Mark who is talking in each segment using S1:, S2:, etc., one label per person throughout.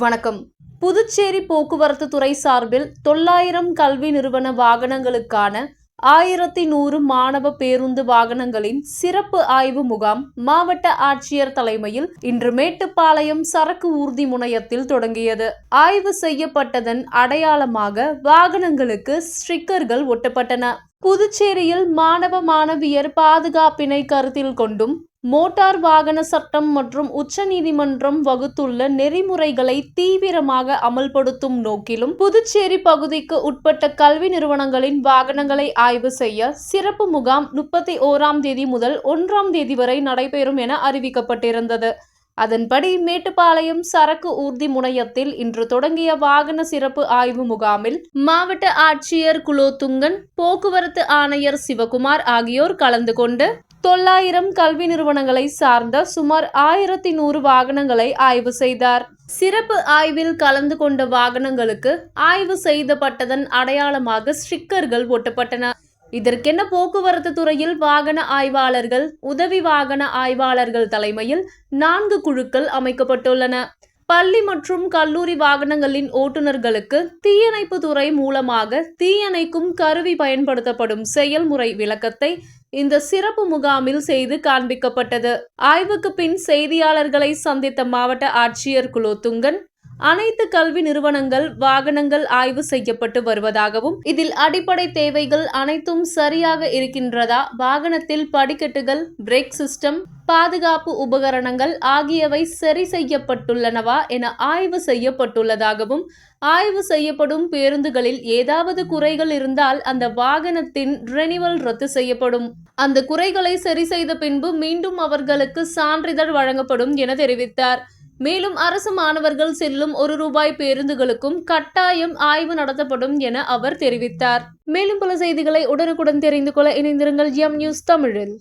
S1: வணக்கம். புதுச்சேரி போக்குவரத்து துறை சார்பில் தொள்ளாயிரம் கல்வி நிறுவன வாகனங்களுக்கான ஆயிரத்தி நூறு மாணவ பேருந்து வாகனங்களின் சிறப்பு ஆய்வு முகாம் மாவட்ட ஆட்சியர் தலைமையில் இன்று மேட்டுப்பாளையம் சரக்கு ஊர்தி முனையத்தில் தொடங்கியது. ஆய்வு செய்யப்பட்டதன் அடையாளமாக வாகனங்களுக்கு ஸ்டிக்கர்கள் ஒட்டப்பட்டன. புதுச்சேரியில் மாணவ மாணவியர் பாதுகாப்பினை கருத்தில் கொண்டும் மோட்டார் வாகன சட்டம் மற்றும் உச்சநீதிமன்றம் வகுத்துள்ள நெறிமுறைகளை தீவிரமாக அமல்படுத்தும் நோக்கிலும் புதுச்சேரி பகுதிக்கு உட்பட்ட கல்வி நிறுவனங்களின் வாகனங்களை ஆய்வு செய்ய சிறப்பு முகாம் முப்பத்தி ஓராம் தேதி முதல் ஒன்றாம் தேதி வரை நடைபெறும் என அறிவிக்கப்பட்டிருந்தது. அதன்படி மேட்டுப்பாளையம் சரக்கு ஊர்தி முனையத்தில் இன்று தொடங்கிய வாகன சிறப்பு ஆய்வு முகாமில் மாவட்ட ஆட்சியர் குலோத்துங்கன் போக்குவரத்து ஆணையர் சிவகுமார் ஆகியோர் கலந்து கொண்டு தொள்ளாயிரம் கல்வி நிறுவனங்களை சார்ந்த சுமார் ஆயிரத்தி நூறு வாகனங்களை ஆய்வு செய்தார். சிறப்பு ஆய்வில் கலந்து கொண்ட வாகனங்களுக்கு ஆய்வு செய்தப்பட்டதன் அடையாளமாக ஸ்டிக்கர்கள் ஒட்டப்பட்டன. இதற்கென போக்குவரத்து துறையில் வாகன ஆய்வாளர்கள் உதவி வாகன ஆய்வாளர்கள் தலைமையில் நான்கு குழுக்கள் அமைக்கப்பட்டுள்ளன. பள்ளி மற்றும் கல்லூரி வாகனங்களின் ஓட்டுநர்களுக்கு தீயணைப்பு துறை மூலமாக தீயணைக்கும் கருவி பயன்படுத்தப்படும் செயல்முறை விளக்கத்தை இந்த சிறப்பு முகாமில் செய்து காண்பிக்கப்பட்டது. ஆய்வுக்கு பின் செய்தியாளர்களை சந்தித்த மாவட்ட ஆட்சியர் குலோத்துங்கன் அனைத்து கல்வி நிறுவனங்கள் வாகனங்கள் ஆய்வு செய்யப்பட்டு வருவதாகவும் இதில் அடிப்படை தேவைகள் அனைத்தும் சரியாக இருக்கின்றதா? வாகனத்தில் படிக்கட்டுகள் பிரேக் சிஸ்டம் பாதுகாப்பு உபகரணங்கள் ஆகியவை சரி செய்யப்பட்டுள்ளனவா என ஆய்வு செய்யப்பட்டுள்ளதாகவும் ஆய்வு செய்யப்படும் பேருந்துகளில் ஏதாவது குறைகள் இருந்தால் அந்த வாகனத்தின் ரெனிவல் ரத்து செய்யப்படும். அந்த குறைகளை சரி செய்த பின்பு மீண்டும் அவர்களுக்கு சான்றிதழ் வழங்கப்படும் என தெரிவித்தார். மேலும் அரசு மாணவர்கள் செல்லும் ஒரு ரூபாய் பேருந்துகளுக்கும் கட்டாயம் ஆய்வு நடத்தப்படும் என அவர் தெரிவித்தார் மேலும் பல செய்திகளை உடனுக்குடன் தெரிந்து கொள்ள இணைந்திருங்கள் எம் நியூஸ் தமிழில்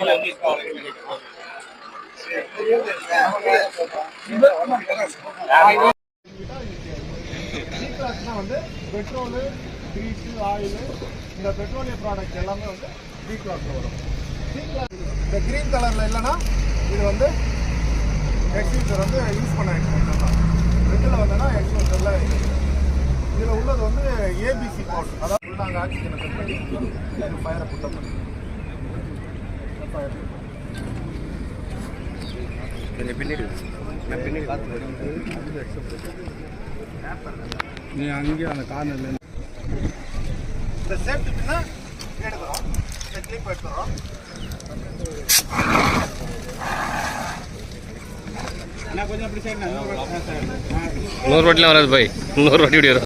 S2: Gracias. வந்து பெட்ரோலு கிரீஸு ஆயிலு இந்த பெட்ரோலிய ப்ராடக்ட் எல்லாமே வந்து பி கிளாஸில் வரும் சி கிளாஸ் இந்த க்ரீன் கலரில் இல்லைன்னா இது வந்து எக்ஸ்பீசர் வந்து யூஸ் பண்ண எக்ஸ்பீசர் தான் ரெட்டில் வந்தோன்னா இதில் உள்ளது வந்து ஏபிசி பவுட் அதாவது ஃபுல்லாக அங்கே பண்ணி ஃபயரை புட்டப் பண்ணி ஃபயர்
S3: கொஞ்சம் பின்னாடி நான் பின்னாடி
S4: நீ அங்கேயே அந்த கார்னர்ல
S2: இந்த சேஃப்டினா எடுக்கிறோம் இந்த கிளிப் எடுத்துறோம்
S3: இன்னொரு வாட்டிலாம் வராது பாய். இன்னொரு வாட்டி வரும்.